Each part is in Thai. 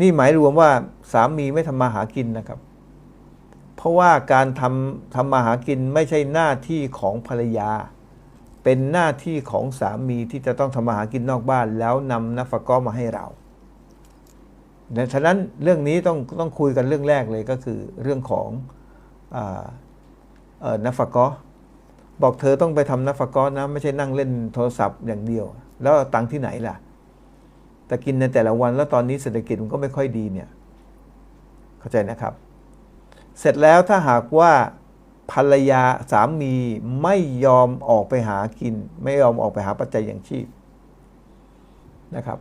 นี่หมายรวมว่าสามีไม่ทำมาหากินนะครับ เพราะว่าการทำทำมาหากินไม่ใช่หน้าที่ของภรรยา เป็นหน้าที่ของสามีที่จะต้องทำมาหากินนอกบ้าน แล้วนำนัฟกอมาให้เราดังนั้นเรื่องนี้ต้องต้องคุยกันเรื่องแรกเลยก็คือเรื่องของออนัฟกอบอกเธอต้องไปทำนัฟกอนะไม่ใช่นั่งเล่นโทรศัพท์อย่างเดียว แล้วตังที่ไหนล่ะ แต่กินในแต่ละวันแล้วตอนนี้เศรษฐกิจมันก็ไม่ค่อยดีเนี่ย เข้าใจนะครับ เสร็จแล้วถ้าหากว่าภรรยาสามีไม่ยอมออกไปหากิน ไม่ยอมออกไปหาปัจจัยอย่างชีพนะครับ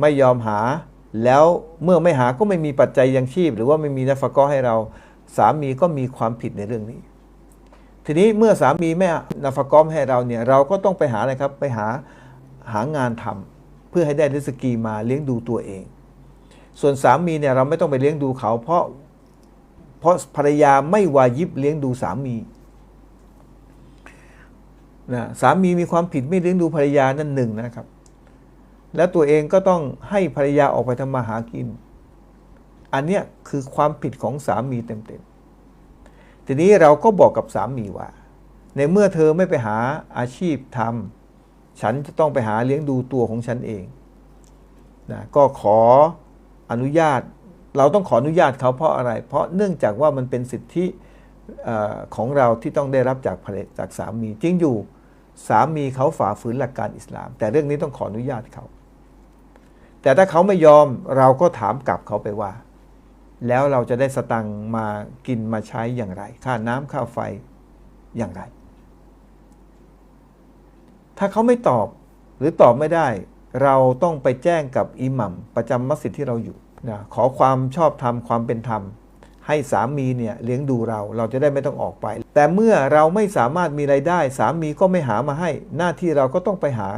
ไม่ยอมหาแล้วเมื่อไม่หาก็ไม่มีปัจจัยยังชีพ หรือว่าไม่มีนัฟกอให้เราสามีก็มีความผิดในเรื่องนี้ ทีนี้เมื่อสามีไม่นัฟกอให้เราเนี่ยเราก็ต้องไปหาอะไรครับไปหาหางานทำ เพื่อให้ได้ริสกีมาเลี้ยงดูตัวเอง ส่วนสามีเนี่ยเราไม่ต้องไปเลี้ยงดูเขา เพราะเพราะภรรยาไม่วายิบเลี้ยงดูสามีนะสามีมีความผิดไม่เลี้ยงดูภรรยานั่นหนึ่งนะครับ แล้วตัวเองก็ต้องให้ภรรยาออกไปทำมาหากิน อันเนี้ยคือความผิดของสามีเต็มๆ ทีนี้เราก็บอกกับสามีว่า ในเมื่อเธอไม่ไปหาอาชีพทำ ฉันจะต้องไปหาเลี้ยงดูตัวของฉันเองนะก็ขออนุญาต เราต้องขออนุญาตเขาเพราะอะไร เพราะเนื่องจากว่ามันเป็นสิทธิอของเราที่ต้องได้รับจากภรรยจากสามีจริงอยู่สามีเขาฝ่าฝืนหลักการอิสลาม แต่เรื่องนี้ต้องขออนุญาตเขา แต่ถ้าเขาไม่ยอมเราก็ถามกลับเขาไปว่า แล้วเราจะได้สตังค์มากินมาใช้อย่างไร ค่าน้ำค่าไฟอย่างไร ถ้าเขาไม่ตอบหรือตอบไม่ได้ เราต้องไปแจ้งกับอิหมัมประจำมัสยิดที่เราอยู่นะขอความชอบธรรมความเป็นธรรม ให้สามีเนี่ยเลี้ยงดูเราเราจะได้ไม่ต้องออกไป แต่เมื่อเราไม่สามารถมีไรายได้ สามีก็ไม่หามาให้ หน้าที่เราก็ต้องไปหา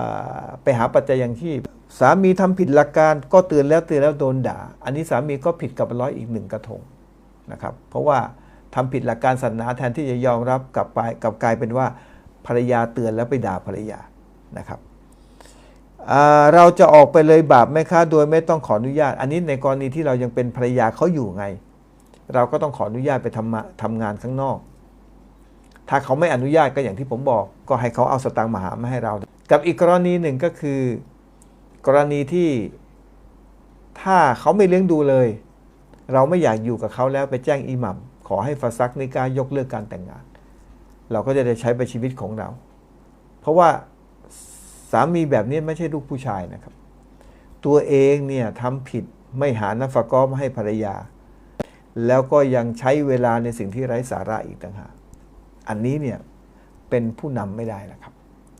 าไปหาปัจจัยยังชีพ สามีทำผิดหลักการก็เตือนแล้วเตือนแล้วโดนด่า อันนี้สามีก็ผิดกับร้อยอีกหนึ่งกระทงนะครับ เพราะว่าทำผิดหลักการศาสนาแทนที่จะยอมรับกลับไปกลับกลายเป็นว่า ภรรยาเตือนแล้วไปด่าภรรยานะครับเราจะออกไปเลยบาปไหมคะโดยไม่ต้องขออนุญาต อันนี้ในกรณีที่เรายังเป็นภรรยาเขาอยู่ไง เราก็ต้องขออนุญาตไปทำมาทำงานข้างนอก ถ้าเขาไม่อนุญาตก็อย่างที่ผมบอก ก็ให้เขาเอาสตางค์มาหามาให้เรา กับอีกกรณีหนึ่งก็คือ กรณีที่ถ้าเขาไม่เลี้ยงดูเลย เราไม่อยากอยู่กับเขาแล้วไปแจ้งอิหมัมขอให้ฟาซักในกายกเลิกการแต่งงาน เราก็จะได้ใช้ไปชีวิตของเรา เพราะว่าสามีแบบนี้ไม่ใช่ลูกผู้ชายนะครับ ตัวเองเนี่ยทำผิดไม่หานัฟกอมาให้ภรรยา แล้วก็ยังใช้เวลาในสิ่งที่ไร้สาระอีกต่างหากอันนี้เนี่ยเป็นผู้นำไม่ได้นะครับ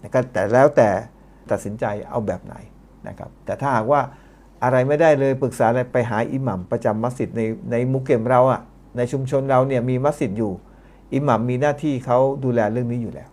นะครับแต่แล้วแต่ตัดสินใจเอาแบบไหนนะครับ แต่ถ้าหากว่าอะไรไม่ได้เลยปรึกษาไรไปหาอิหมัมประจำมัสยิดในในมุกเกมเราอะในชุมชนเราเนี่ยมีมัสยิดอยู่ อิหมัมมีหน้าที่เขาดูแลเรื่องนี้อยู่แล้ว